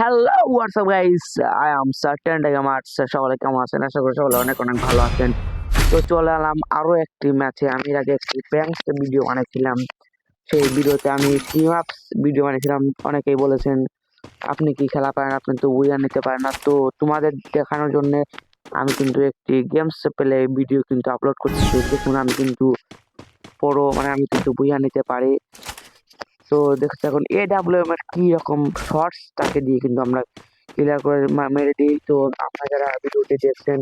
Hello WhatsApp guys I am certain আমার সকলে কেমন আছেন? আশা করি সকলে অনেক অনেক ভালো আছেন। তো চলে এলাম আরও একটি ম্যাচে আমি আগে একটি প্র্যাঙ্কস ভিডিও বানিয়েছিলাম। সেই ভিডিওতে আমি টিম আপস ভিডিও বানিয়েছিলাম? অনেকেই বলেছেন, আপনি কি খেলা পারেন? আপনি তো উইয়ার নিতে পারেন না। তো তোমাদের দেখানোর জন্য আমি কিন্তু একটি গেমস প্লে ভিডিও কিন্তু আপলোড করছি। দেখুন, আমি কিন্তু বড় মানে আমি কিন্তু বুইয়া নিতে পারি। তো দেখতে এখন এ ডাব্লিউ এম এর কি রকম শর্টস তাকে দিয়ে কিন্তু আমরা ক্লিয়ার করে মেরে দিই। তো আপনারা যারা ভিডিওটি দেখছেন,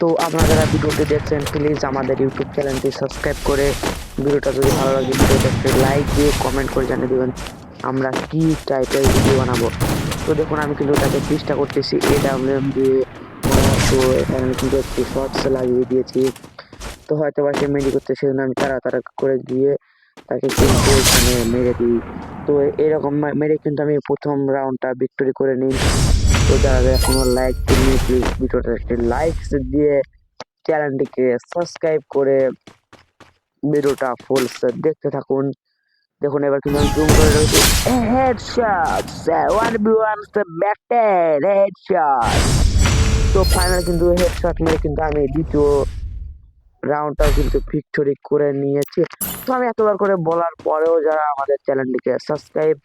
তো আপনারা যারা ভিডিওটি দেখছেন প্লিজ আমাদের ইউটিউব চ্যানেলটি সাবস্ক্রাইব করে ভিডিওটা যদি ভালো লাগে ভিডিওটা লাইক দিয়ে কমেন্ট করে জানিয়ে দেবেন আমরা কি টাইপের ভিডিও বানাবো। তো দেখুন, আমি কিন্তু তাকে চেষ্টা করতেছি এ ডাব্লিউ এম দিয়ে তো এখানে কিন্তু একটি শর্টস লাগিয়ে দিয়েছি। তো হয়তো বা সে মেরি করতে সেজন্য আমি তাড়া করে গিয়ে তাকে কিন্তু এখানে মেরে দিই। তো এরকম মেরে কিন্তু আমি প্রথম রাউন্ডটা ভিক্টোরি করে নিই। তো যারা এখনও লাইক দিননি প্লিজ ভিডিওটা একটি লাইক দিয়ে চ্যানেলটিকে সাবস্ক্রাইব করে ভিডিওটা ফুল দেখতে থাকুন। দেখুন, এবার কিন্তু আমি জুম করে রয়েছি। Headshot one B one battle headshot তো ফাইনাল কিন্তু হেডশট মেরে কিন্তু আমি দ্বিতীয় রাউন্ডটাও কিন্তু ভিক্টোরি করে নিয়েছি। তো আমি এতবার করে বলার পরেও যারা আমাদের চ্যানেলটিকে সাবস্ক্রাইব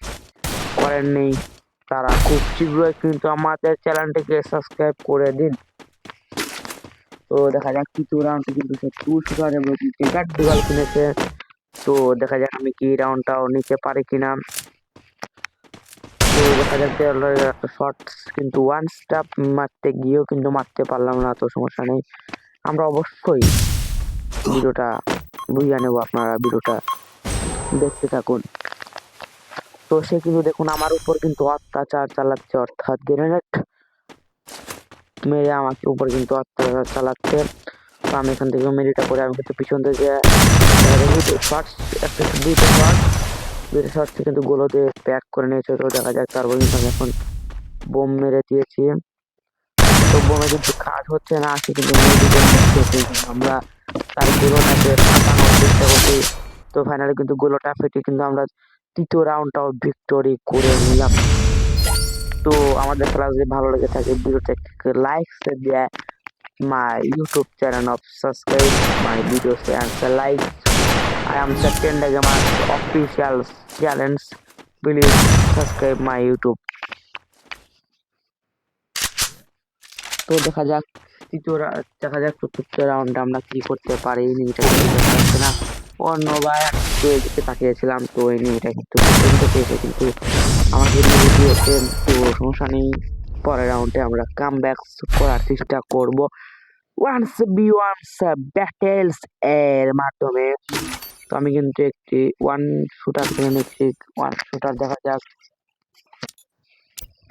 করেননি, তারা খুব শীঘ্রই কিন্তু আমাদের চ্যানেলটিকে সাবস্ক্রাইব করে দিন। তো দেখা যাক কিছু রাউন্ডে কিন্তু সে কিনেছে। তো দেখা যাক আমি কি রাউন্ডটাও নিতে পারি কিনা। তো দেখা যাক যে একটা শর্ট কিন্তু ওয়ান স্টাপ মারতে গিয়েও কিন্তু মারতে পারলাম না, তো সমস্যা নেই। আমরা অবশ্যই ভিডিওটা বুঝে নেব আপনারা ভিডিওটা। দেখতে থাকুন। তো সে কিন্তু দেখুন, আমার উপর কিন্তু অত্যাচার চালাচ্ছে, অর্থাৎ গ্রেনেড মেরে আমাকে উপর কিন্তু অত্যাচার চালাচ্ছে। তো আমি এখান থেকে মেরিটা করে আমি কিন্তু পিছন থেকে শর্টস শর্ট শর্টস কিন্তু গোলোতে প্যাক করে নিয়েছে। তো দেখা যাক, তারপর কিন্তু আমি এখন বোম মেরে দিয়েছি। তো বোমে কিন্তু কাজ হচ্ছে না, সে কিন্তু আমরা তার পুরো ম্যাচে তো ফাইনালে কিন্তু গোলটা ফেটে কিন্তু আমরা তৃতীয় রাউন্ডটাও ভিক্টরি করে নিলাম। তো আমাদের খেলা যদি ভালো লেগে থাকে ভিডিওটা লাইক দেয় my YouTube channel of subscribe my video answer like I am second again mass official challenge please subscribe my YouTube তো দেখা যাক। তৃতীয় দেখা যাক চতুর্থ রাউন্ডে আমরা কি করতে পারি। এনিমিটা কিন্তু না। অন্যবার তাকিয়েছিলাম, তো কিন্তু পেছন থেকে কিন্তু আমাকে মেরে দিয়েছে তো সমস্যা নেই। পরের রাউন্ডে আমরা কাম ব্যাক করার চেষ্টা করব। ওয়ান্স বি ওয়ান্স ব্যাটেলস এর মাধ্যমে। তো আমি কিন্তু একটি ওয়ান শুটার কিনে নিচ্ছি। ওয়ান শুটার দেখা যাক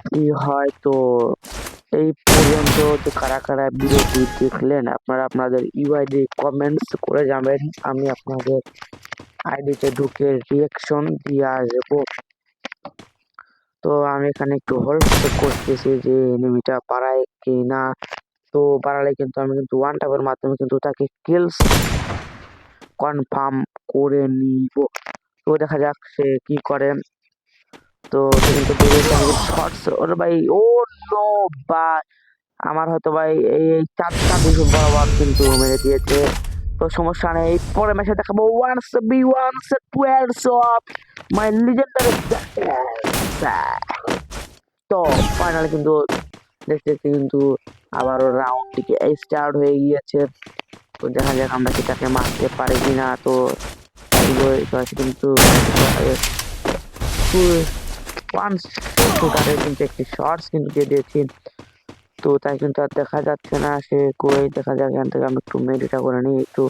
কি হয়। তো এই পর্যন্ত যে কারা কারা ভিডিওটি দেখলেন, আপনারা আপনাদের ইউআইডি কমেন্টস করে যাবেন আমি আপনাদের আইডিতে ঢুকে রিয়াকশন দিয়ে আসব। তো আমি এখানে একটু হোল্ড করতেছি যে এনিমিটা পারায় কি না তো পারালে কিন্তু আমি কিন্তু ওয়ান ট্যাপের মাধ্যমে কিন্তু তাকে কিলস কনফার্ম করে নিব। তো দেখা যাক সে কি করে। তো শর্টস ওর ভাই, ও নো বা আমার হয়তো ভাই এই চারটা বিশু বরাবর কিন্তু মেরে দিয়েছে। তো সমস্যা নেই পরে ম্যাচে দেখাবো once B once twelve of my legendary তো ফাইনাল কিন্তু দেখতে দেখতে কিন্তু আবারও রাউন্ডটিকে স্টার্ট হয়ে গিয়েছে। তো দেখা যাক আমরা কি তাকে মারতে পারি কিনা। তো কিন্তু ওয়ান শুটারে কিন্তু একটি শর্টস কিন্তু দিয়ে দিয়েছি। তো তাই কিন্তু আর দেখা যাচ্ছে না, সে কই দেখা যাক, এখান থেকে আমি একটু মেডিটা করে নিই, একটু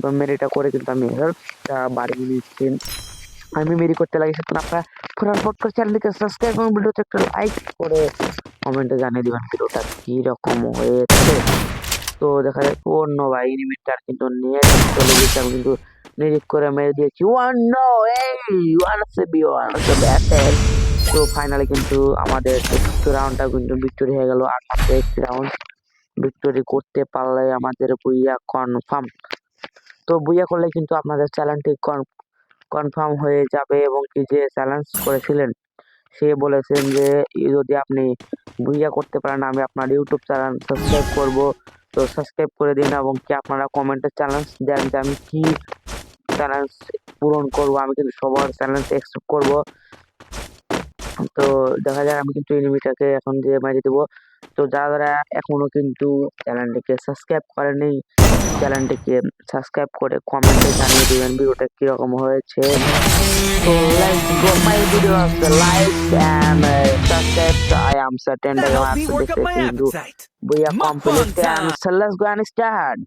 বা মেডিটা করে কিন্তু আমি হেল্পটা বাড়িয়ে নিচ্ছি। আমি মেরি করতে লাগি সেটা আপনারা পুরান ফট করে সাবস্ক্রাইব এবং ভিডিওতে একটা লাইক করে কমেন্টে জানিয়ে দিবেন ভিডিওটা কি রকম হয়েছে। তো দেখা যাক, অন্য ভাই এনিমিটার কিন্তু নিয়ে চলে গেছে আমি কিন্তু নিরিক করে মেরে দিয়েছি ওয়ান নো এই one say B one say battle তো ফাইনালি কিন্তু আমাদের রাউন্ডটা কিন্তু ভিক্টোরি হয়ে গেল। আর মাত্র একটি রাউন্ড ভিক্টোরি করতে পারলে আমাদের বুইয়া কনফার্ম তো বুইয়া করলে কিন্তু আপনাদের চ্যানেলটি কনফার্ম হয়ে যাবে এবং কি যে চ্যালেঞ্জ করেছিলেন, সে বলেছেন যে, যদি আপনি বুইয়া করতে পারেন, আমি আপনার ইউটিউব চ্যানেল সাবস্ক্রাইব করব। তো সাবস্ক্রাইব করে দিন এবং কি আপনারা কমেন্টে চ্যালেঞ্জ দেন যে আমি কি চ্যালেঞ্জ পূরণ করব আমি কিন্তু সবার চ্যালেঞ্জ অ্যাকসেপ্ট করব। তো দেখা যাক আমি কিন্তু এনিমিটাকে এখন দিয়ে মারি দেবো। তো যারা যারা এখনও কিন্তু চ্যানেলটিকে সাবস্ক্রাইব করেনি চ্যানেলটিকে সাবস্ক্রাইব করে কমেন্টে জানিয়ে দিবেন ভিডিওটা কীরকম হয়েছে। তো go my video like and subscribe I am certain you work up my কিন্তু appetite. we are Mukbang complete and so let's go and start.